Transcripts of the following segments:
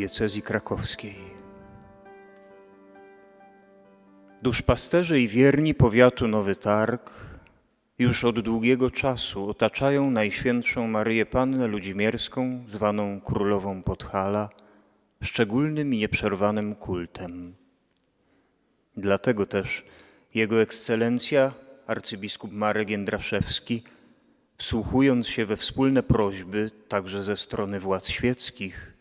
diecezji krakowskiej. Duszpasterze i wierni powiatu Nowy Targ już od długiego czasu otaczają Najświętszą Maryję Pannę Ludzimierską, zwaną Królową Podhala, szczególnym i nieprzerwanym kultem. Dlatego też Jego Ekscelencja, arcybiskup Marek Jędraszewski, wsłuchując się we wspólne prośby, także ze strony władz świeckich,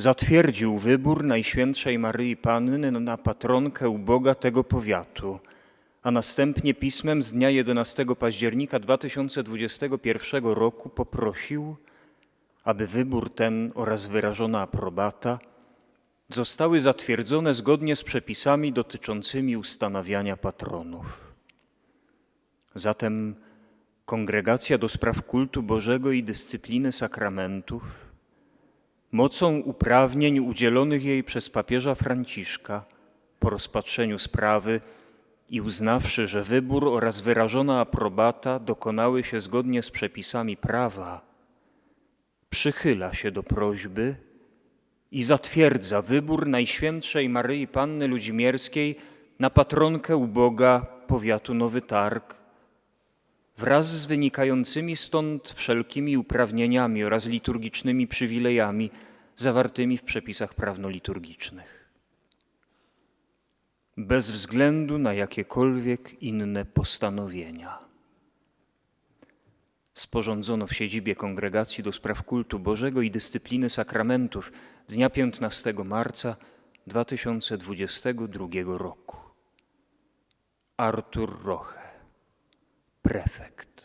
zatwierdził wybór Najświętszej Maryi Panny na patronkę uboga tego powiatu, a następnie pismem z dnia 11 października 2021 roku poprosił, aby wybór ten oraz wyrażona aprobata zostały zatwierdzone zgodnie z przepisami dotyczącymi ustanawiania patronów. Zatem Kongregacja do Spraw Kultu Bożego i Dyscypliny Sakramentów mocą uprawnień udzielonych jej przez papieża Franciszka po rozpatrzeniu sprawy i uznawszy, że wybór oraz wyrażona aprobata dokonały się zgodnie z przepisami prawa, przychyla się do prośby i zatwierdza wybór Najświętszej Maryi Panny Ludzimierskiej na patronkę uboga powiatu Nowy Targ wraz z wynikającymi stąd wszelkimi uprawnieniami oraz liturgicznymi przywilejami zawartymi w przepisach prawno-liturgicznych. Bez względu na jakiekolwiek inne postanowienia. Sporządzono w siedzibie Kongregacji do Spraw Kultu Bożego i Dyscypliny Sakramentów dnia 15 marca 2022 roku. Artur Roche Perfect.